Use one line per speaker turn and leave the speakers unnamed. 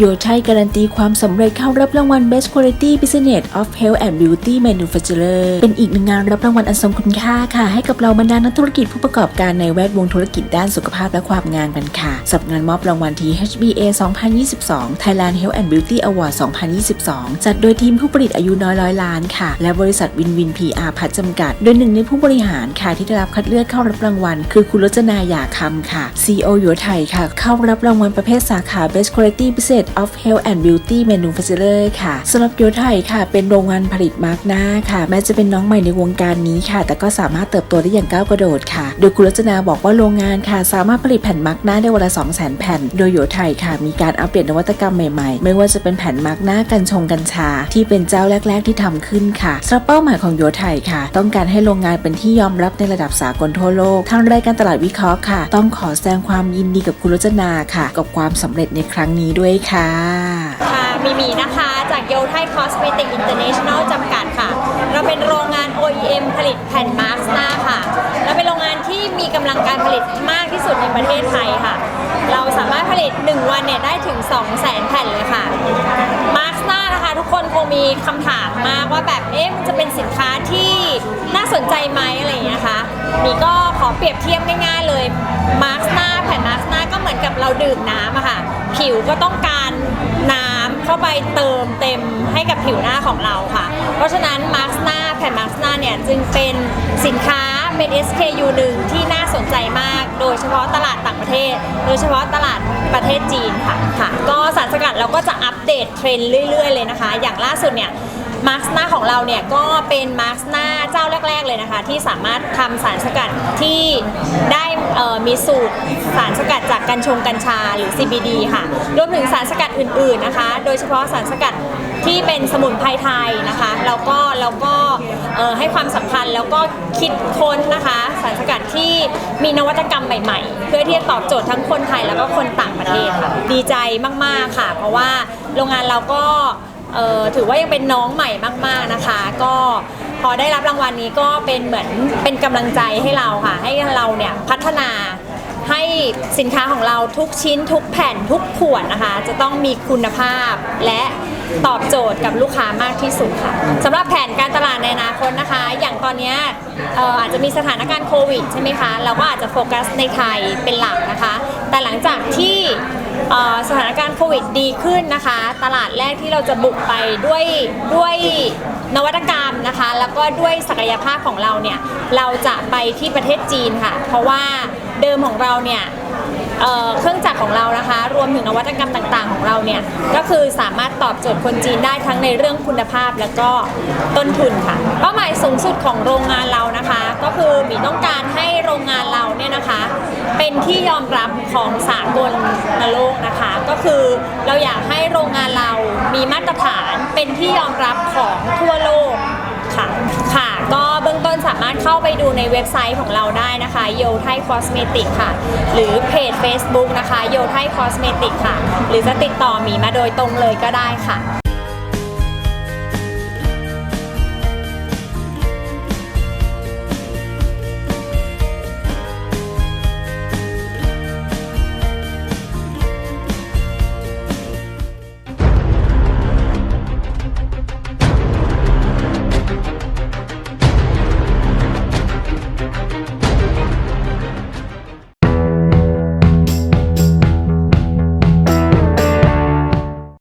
โยไทยการันตีความสำเร็จเข้ารับรางวัล Best Quality Business of Health and Beauty Manufacturer เป็นอีกหนึ่งงานรับรางวัลอันทรงคุณค่าค่ะ ให้กับเราบรรดานักธุรกิจผู้ประกอบการในแวดวงธุรกิจด้านสุขภาพและความงามกันค่ะสำหรับงานมอบรางวัลที HBa 2022 Thailand Health and Beauty Award 2022 จัดโดยทีมผู้ผลิตอายุน้อยร้อยล้านค่ะ และบริษัทวินวิน PR พัฒจำกัด โดยหนึ่งในผู้บริหารค่ะที่ได้รับคัดเลือกเข้ารับรางวัล คือคุณรจนาหยาคำค่ะ CEO โยไทยค่ะ เข้ารับรางวัลประเภทสาขา Best Quality Business of Health and Beauty Manufacturer ค่ะสำหรับโยไทยค่ะ เป็นโรงงานผลิตมาร์กหน้าค่ะ แม้จะเป็นน้องใหม่ในวงการนี้ค่ะ แต่ก็สามารถเติบโตได้อย่างก้าวกระโดดค่ะ โดยคุณรจนาบอกว่าโรงงานค่ะ สามารถผลิตแผ่นมาร์กหน้าได้วันละ 200,000 แผ่น โดยโยไทยค่ะ มีการอัปเดตนวัตกรรมใหม่ๆ ไม่ว่าจะเป็นแผ่นมาร์กหน้ากันชงกัญชา ที่เป็นเจ้าแรก ๆ ที่ทำขึ้นค่ะสำหรับเป้าหมายของโยไทยค่ะ ต้องการให้โรงงานเป็นที่ยอมรับในระดับสากลทั่วโลกทางรายการตลาดวิเคราะห์ค่ะ ต้องขอแสดงความยินดีกับคุณรจนาค่ะ กับความสำเร็จในครั้งนี้ด้วยค่ะ
ค่ะมีมีนะคะจากโยไทยคอสเมติกอินเตอร์เนชั่นแนลจำกัดค่ะ เราเป็นโรงงาน OEM ผลิตแผ่นมาร์หน้าค่ะเราเป็นโรงงานที่มีกำลังการผลิตมากที่สุดในประเทศไทยค่ะ เราสามารถผลิต 1 วันเนี่ยได้ถึง 2 0 0 0 0 0 แผ่นเลยค่ะมาร์หน้านะคะ ทุกคนคงมีคำถามมากว่าแบบเอ๊ะมันจะเป็นสินค้าที่น่าสนใจไหมอะไรอย่างเงี้ยคะมีก็ขอเปรียบเทียบง่ายๆเลยมาร์หน้าแผ่นมาร์หน้า อนกับเราดื่มน้ำอะค่ะ ผิวก็ต้องการน้ำเข้าไปเติมเต็มให้กับผิวหน้าของเราค่ะ เพราะฉะนั้นมาร์คหน้าแผ่นมาร์คหน้าเนี่ยจึงเป็นสินค้าเป็น SKU หนึ่งที่น่าสนใจมาก โดยเฉพาะตลาดต่างประเทศ โดยเฉพาะตลาดประเทศจีนค่ะค่ะ ก็สารสกัดเราก็จะอัปเดตเทรนด์เรื่อย ๆ เลยนะคะ อย่างล่าสุดเนี่ย มาร์คหน้าของเราเนี่ยก็เป็นมาร์คหน้าเจ้าแรก ๆ เลยนะคะ ที่สามารถทำสารสกัดที่ได้เอ่อมีสูตรสารสกัดจากกัญชงกัญชาหรือ CBD ค่ะรวมถึงสารสกัดอื่น ๆนะคะ โดยเฉพาะสารสกัดที่เป็นสมุนไพรไทยนะคะแล้วก็แล้วก็เอ่อให้ความสำคัญแล้วก็คิดค้นนะคะ สารสกัดที่มีนวัตกรรมใหม่ๆ เพื่อที่จะตอบโจทย์ทั้งคนไทยแล้วก็คนต่างประเทศค่ะดีใจมากๆค่ะ เพราะว่าโรงงานเราก็ เอ่อถือว่ายังเป็นน้องใหม่มากๆนะคะ ก็พอได้รับรางวัลนี้ก็เป็นเหมือนเป็นกำลังใจให้เราค่ะ ให้เราเนี่ยพัฒนาให้สินค้าของเราทุกชิ้นทุกแผ่นทุกขวดนะคะ จะต้องมีคุณภาพและ ตอบโจทย์กับลูกค้ามากที่สุดค่ะสำหรับแผนการตลาดในอนาคตนะคะ อย่างตอนนี้อาจจะมีสถานการณ์โควิดใช่ไหมคะเราก็อาจจะโฟกัสในไทยเป็นหลักนะคะ แต่หลังจากที่สถานการณ์โควิดดีขึ้นนะคะ ตลาดแรกที่เราจะบุกไปด้วยด้วย นวัตกรรมนะคะ แล้วก็ด้วยศักยภาพของเราเนี่ยเราจะไปที่ประเทศจีนค่ะ เพราะว่าเดิมของเราเนี่ยเอ่อเครื่องจักรของเรานะคะ รวมถึงนวัตกรรมต่างๆ ของเราเนี่ยก็คือสามารถตอบโจทย์คนจีนได้ทั้งในเรื่องคุณภาพแล้วก็ต้นทุนค่ะเป้าหมายสูงสุดของโรงงานเรานะคะ ก็คือมีต้องการให้โรงงานเรา นะคะ เป็นที่ยอมรับของสากลโลกนะคะ ก็คือเราอยากให้โรงงานเรามีมาตรฐานเป็นที่ยอมรับของทั่วโลกค่ะค่ะ ก็เบื้องต้นสามารถเข้าไปดูในเว็บไซต์ของเราได้นะคะโยไทยคอสเมติกค่ะ หรือเพจ Facebook นะคะโยไทยคอสเมติกค่ะ หรือจะติดต่อหมีมาโดยตรงเลยก็ได้ค่ะ